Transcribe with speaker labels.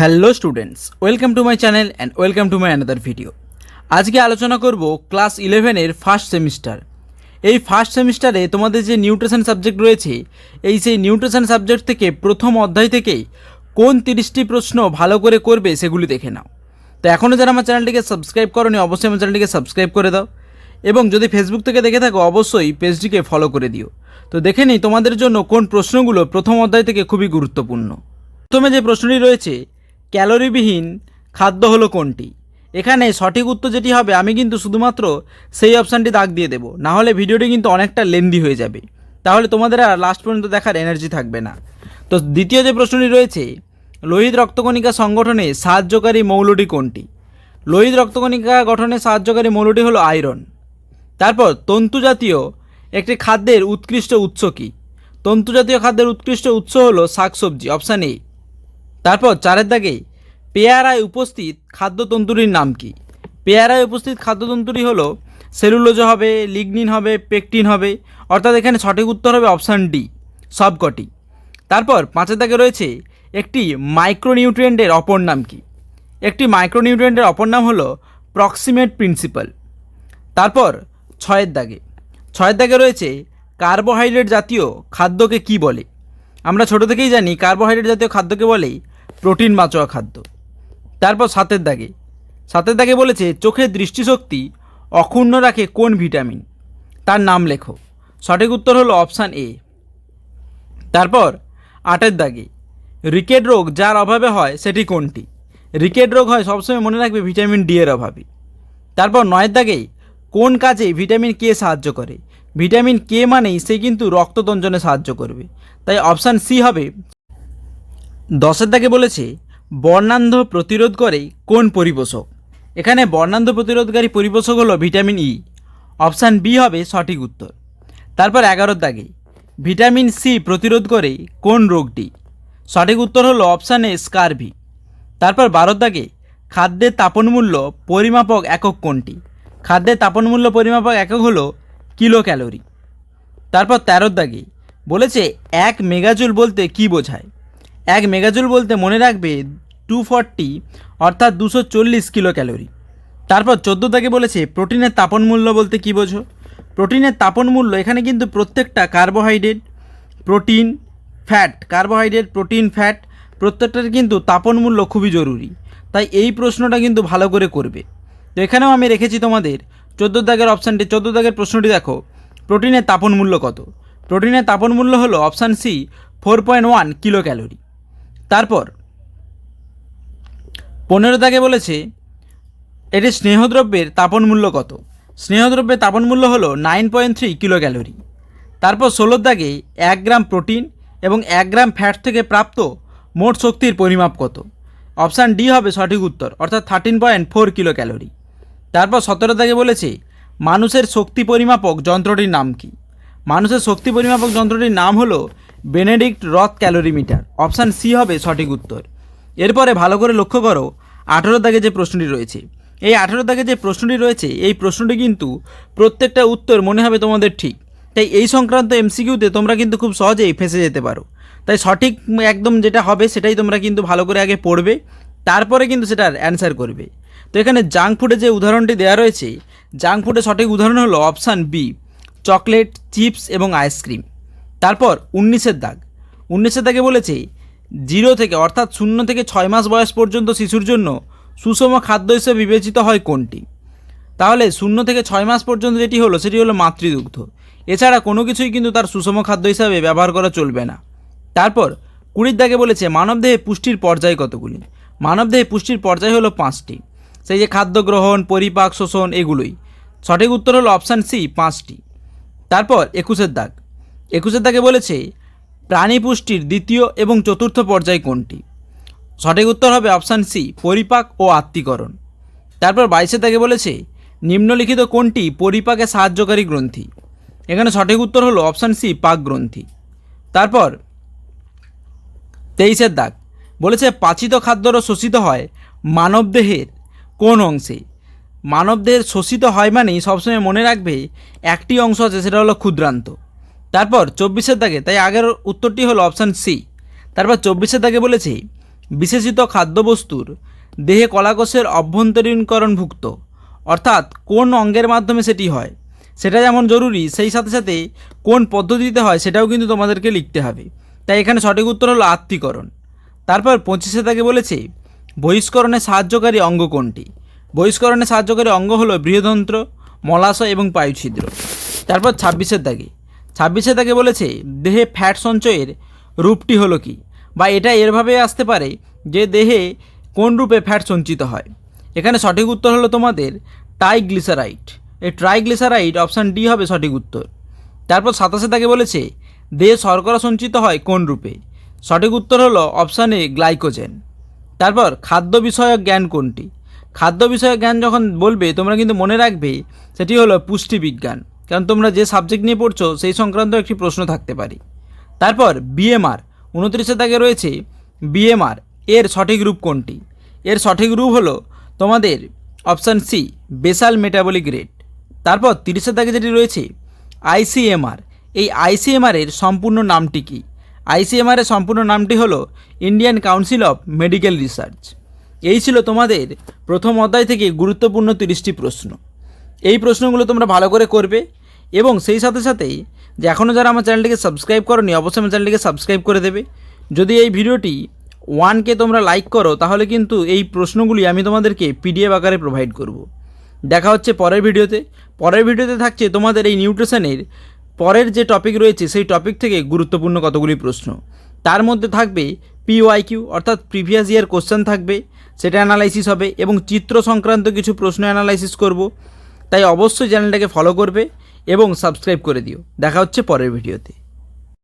Speaker 1: Hello students, welcome to my channel and welcome to my another video. আজকে আলোচনা করব class ইলেভেনের first semester. এই ফার্স্ট সেমিস্টারে তোমাদের যে নিউট্রিশন সাবজেক্ট রয়েছে, এই সেই নিউট্রিশন সাবজেক্ট থেকে প্রথম অধ্যায় থেকেই কোন তিরিশটি প্রশ্ন ভালো করে করবে সেগুলি দেখে নাও। তো এখনও যারা আমার চ্যানেলটিকে সাবস্ক্রাইব করোনি, অবশ্যই আমার চ্যানেলটিকে সাবস্ক্রাইব করে দাও। এবং যদি ফেসবুক থেকে দেখে থাকো, অবশ্যই পেজটিকে ফলো করে দিও। তো দেখে নিই তোমাদের জন্য কোন প্রশ্নগুলো প্রথম অধ্যায় থেকে খুবই গুরুত্বপূর্ণ। প্রথমে যে প্রশ্নটি রয়েছে ক্যালোরিবিহীন খাদ্য হলো কোনটি? এখানে সঠিক উত্তর যেটি হবে, আমি কিন্তু শুধুমাত্র সেই অপশানটি দাগ দিয়ে দেবো। না হলে ভিডিওটি কিন্তু অনেকটা লেন্দি হয়ে যাবে। তাহলে তোমাদের আর লাস্ট পর্যন্ত দেখার এনার্জি থাকবে না। তো দ্বিতীয় যে প্রশ্নটি রয়েছে, লোহিত রক্তকণিকা সংগঠনে সাহায্যকারী মৌলটি কোনটি? লোহিত রক্তকণিকা গঠনে সাহায্যকারী মৌলটি হলো আয়রন। তারপর তন্তু জাতীয় একটি খাদ্যের উৎকৃষ্ট উৎস কী? তন্তু জাতীয় খাদ্যের উৎকৃষ্ট উৎস হলো শাকসবজি, অপশান এ। তারপর চারের দাগে পেয়ারায় উপস্থিত খাদ্যতন্তুরির নাম কি? পেয়ারায় উপস্থিত খাদ্যতন্তুরি হলো, সেলুলোজ হবে, লিগনিন হবে, পেকটিন হবে, অর্থাৎ এখানে সঠিক উত্তর হবে অপশান ডি, সবকটি। তারপর পাঁচের দাগে রয়েছে একটি মাইক্রোনিউট্রিয়েন্টের অপর নাম কি? একটি মাইক্রোনিউট্রিয়েন্টের অপর নাম হলো প্রক্সিমেট প্রিন্সিপাল। তারপর ছয়ের দাগে ছয়ের দাগে রয়েছে কার্বোহাইড্রেট জাতীয় খাদ্যকে কি বলে? আমরা ছোট থেকেই জানি কার্বোহাইড্রেট জাতীয় খাদ্যকে বলেই প্রোটিন মাচোয়া খাদ্য। তারপর সাতের দাগে। সাতের দাগে বলেছে, চোখের দৃষ্টিশক্তি অক্ষুণ্ণ রাখে কোন ভিটামিন? তার নাম লেখো। সঠিক উত্তর হলো অপশান এ। তারপর আটের দাগে, রিকেট রোগ যার অভাবে হয় সেটি কোনটি? রিকেট রোগ হয় সবসময় মনে রাখবে ভিটামিন ডি এর অভাবে। তারপর নয়ের দাগে, কোন কাজে ভিটামিন কে সাহায্য করে? ভিটামিন কে মানেই সে কিন্তু রক্ত রক্ততঞ্জনে সাহায্য করবে। তাই অপশান সি হবে দশের দাগে বলেছে, বর্ণান্ধ প্রতিরোধ করে কোন পরিপোষক? এখানে বর্ণান্ধ প্রতিরোধকারী পরিপোষক হলো ভিটামিন ই। অপশান বি হবে সঠিক উত্তর। তারপর এগারোর দাগে, ভিটামিন সি প্রতিরোধ করে কোন রোগটি? সঠিক উত্তর হলো অপশান এ স্কারভি। তারপর বারোর দাগে, খাদ্যের তাপনমূল্য পরিমাপক একক কোনটি? খাদ্যের তাপনমূল্য পরিমাপক একক হলো কিলো ক্যালোরি তারপর তেরোর দাগে, বলেছে এক মেগাজুল বলতে কি বোঝায়? এক মেগাজুল বলতে মনে রাখবে টু ফর্টি অর্থাৎ দুশো চল্লিশ কিলো ক্যালোরি তারপর চোদ্দ দাগে বলেছে, প্রোটিনের তাপন মূল্য বলতে কী বোঝো? প্রোটিনের তাপন মূল্য এখানে কিন্তু প্রত্যেকটা carbohydrate, protein, fat, carbohydrate, protein, fat, প্রত্যেকটার কিন্তু তাপন মূল্য খুবই জরুরি। তাই এই প্রশ্নটা কিন্তু ভালো করে করবে। তো এখানেও আমি রেখেছি তোমাদের, চোদ্দ দাগের অপশানটি চোদ্দ দাগের প্রশ্নটি দেখো, প্রোটিনের তাপন মূল্য কত? প্রোটিনের তাপন মূল্য হলো option C four point one kilo calorie তারপর পনেরো দাগে বলেছে, এটি স্নেহদ্রব্যের তাপন মূল্য কত? স্নেহদ্রব্যের তাপন মূল্য হলো nine point three kilo calorie তারপর ষোলোর দাগে এক গ্রাম প্রোটিন এবং এক গ্রাম ফ্যাট থেকে প্রাপ্ত মোট শক্তির পরিমাপ কত? অপশান ডি হবে সঠিক উত্তর, অর্থাৎ thirteen point four kilo calorie তারপর সতেরো দাগে বলেছে, মানুষের শক্তি পরিমাপক যন্ত্রটির নাম কি? মানুষের শক্তি পরিমাপক যন্ত্রটির নাম হলো বেনেডিক্ট রথ ক্যালোরিমিটার। অপশান সি হবে সঠিক উত্তর। এরপরে ভালো করে লক্ষ্য করো, আঠেরো দাগে যে প্রশ্নটি রয়েছে। এই আঠেরো দাগে যে প্রশ্নটি রয়েছে, এই প্রশ্নটি কিন্তু প্রত্যেকটা উত্তর মনে হবে তোমাদের ঠিক। তাই এই সংক্রান্ত এমসিকিউতে তোমরা কিন্তু খুব সহজেই ফেঁসে যেতে পারো। তাই সঠিক একদম যেটা হবে সেটাই তোমরা কিন্তু ভালো করে আগে পড়বে, তারপরে কিন্তু সেটার অ্যান্সার করবে। তো এখানে জাঙ্ক ফুডে যে উদাহরণটি দেওয়া রয়েছে, জাঙ্ক ফুডের সঠিক উদাহরণ হলো অপশান বি, চকলেট, চিপস এবং আইসক্রিম। তারপর উনিশের দাগ। উনিশের দাগে বলেছে, জিরো থেকে, অর্থাৎ শূন্য থেকে ছয় মাস বয়স পর্যন্ত শিশুর জন্য সুষম খাদ্য হিসেবে বিবেচিত হয় কোনটি? তাহলে শূন্য থেকে ছয় মাস পর্যন্ত যেটি হলো, সেটি হলো মাতৃদুগ্ধ। এছাড়া কোনো কিছুই কিন্তু তার সুষম খাদ্য হিসাবে ব্যবহার করা চলবে না। তারপর কুড়ির দাগে বলেছে, মানবদেহে পুষ্টির পর্যায় কতগুলি? মানবদেহে পুষ্টির পর্যায় হলো পাঁচটি। সেই যে খাদ্য গ্রহণ, পরিপাক, শোষণ, এগুলোই। সঠিক উত্তর হলো অপশান সি পাঁচটি। তারপর একুশের দাগ। একুশের দাগে বলেছে, প্রাণী পুষ্টির দ্বিতীয় এবং চতুর্থ পর্যায় কোনটি? সঠিক উত্তর হবে অপশান সি, পরিপাক ও আত্মীকরণ। তারপর বাইশে তাকে বলেছে, নিম্নলিখিত কোনটি পরিপাকে সাহায্যকারী গ্রন্থি? এখানে সঠিক উত্তর হলো অপশান সি, পাক গ্রন্থি। তারপর তেইশের দাগ, বলেছে, পাচিত খাদ্যরও শোষিত হয় মানবদেহের কোন অংশে? মানবদেহের শোষিত হয় মানেই সবসময় মনে রাখবে একটি অংশ আছে, সেটা হলো ক্ষুদ্রান্ত। তারপর চব্বিশের দাগে, তাই আগের উত্তরটি হলো অপশান সি। তারপর চব্বিশের দাগে বলেছে, বিশেষিত খাদ্যবস্তুর দেহে কলাকোষের অভ্যন্তরীণকরণভুক্ত, অর্থাৎ কোন অঙ্গের মাধ্যমে সেটি হয়, সেটা যেমন জরুরি, সেই সাথে সাথে কোন পদ্ধতিতে হয় সেটাও কিন্তু তোমাদেরকে লিখতে হবে। তাই এখানে সঠিক উত্তর হলো আত্মীকরণ। তারপর পঁচিশে তাকে বলেছে, বহিষ্করণে সাহায্যকারী অঙ্গ কোনটি? বহিষ্করণে সাহায্যকারী অঙ্গ হলো বৃহদন্ত্র, মলাশয় এবং পায়ুছিদ্র। তারপর ছাব্বিশের দাগে ছাব্বিশে তাকে বলেছে, দেহে ফ্যাট সঞ্চয়ের রূপটি হলো কি? বা এটা এরভাবে আসতে পারে যে দেহে কোন রূপে ফ্যাট সঞ্চিত হয়। এখানে সঠিক উত্তর হলো তোমাদের ট্রাইগ্লিসারাইড। এই ট্রাইগ্লিসারাইড অপশান ডি হবে সঠিক উত্তর। তারপর সাতাশে তাকে বলেছে, দেহে শর্করা সঞ্চিত হয় কোন রূপে? সঠিক উত্তর হলো অপশান এ, গ্লাইকোজেন। তারপর খাদ্য বিষয়ক জ্ঞান কোনটি? খাদ্য বিষয়ক জ্ঞান যখন বলবে, তোমরা কিন্তু মনে রাখবে, সেটি হলো পুষ্টিবিজ্ঞান। কারণ তোমরা যে সাবজেক্ট নিয়ে পড়ছো, সেই সংক্রান্ত একটি প্রশ্ন থাকতে পারে। তারপর বিএমআর উনত্রিশে দাগে রয়েছে বিএমআর এর সঠিক রূপ কোনটি? এর সঠিক রূপ হলো তোমাদের option C basal metabolic rate তারপর তিরিশের দাগে যেটি রয়েছে আইসিএমআর এই আইসিএমআর এর সম্পূর্ণ নামটি কী? আইসিএমআর এর সম্পূর্ণ নামটি হলো Indian council of medical research এই ছিল তোমাদের প্রথম অধ্যায় থেকে গুরুত্বপূর্ণ তিরিশটি প্রশ্ন। এই প্রশ্নগুলো তোমরা ভালো করে করবে এবং সেই সাথে সাথেই যে এখনও যারা আমার চ্যানেলটিকে সাবস্ক্রাইব করনি, অবশ্যই আমার চ্যানেলটিকে সাবস্ক্রাইব করে দেবে। যদি এই ভিডিওটি ওয়ানকে তোমরা লাইক করো, তাহলে কিন্তু এই প্রশ্নগুলি আমি তোমাদেরকে পিডিএফ আকারে প্রোভাইড করব। দেখা হচ্ছে পরের ভিডিওতে। পরের ভিডিওতে থাকছে তোমাদের এই নিউট্রিশনের পরের যে টপিক রয়েছে, সেই টপিক থেকে গুরুত্বপূর্ণ কতগুলি প্রশ্ন। তার মধ্যে থাকবে পিওয়াইকিউ অর্থাৎ প্রিভিয়াস ইয়ার কোশ্চেন থাকবে, সেটা অ্যানালাইসিস হবে এবং চিত্র সংক্রান্ত কিছু প্রশ্ন অ্যানালাইসিস করব। তাই অবশ্যই চ্যানেলটাকে ফলো করবে। এবং সাবস্ক্রাইব করে দিও। দেখা হচ্ছে পরের ভিডিওতে।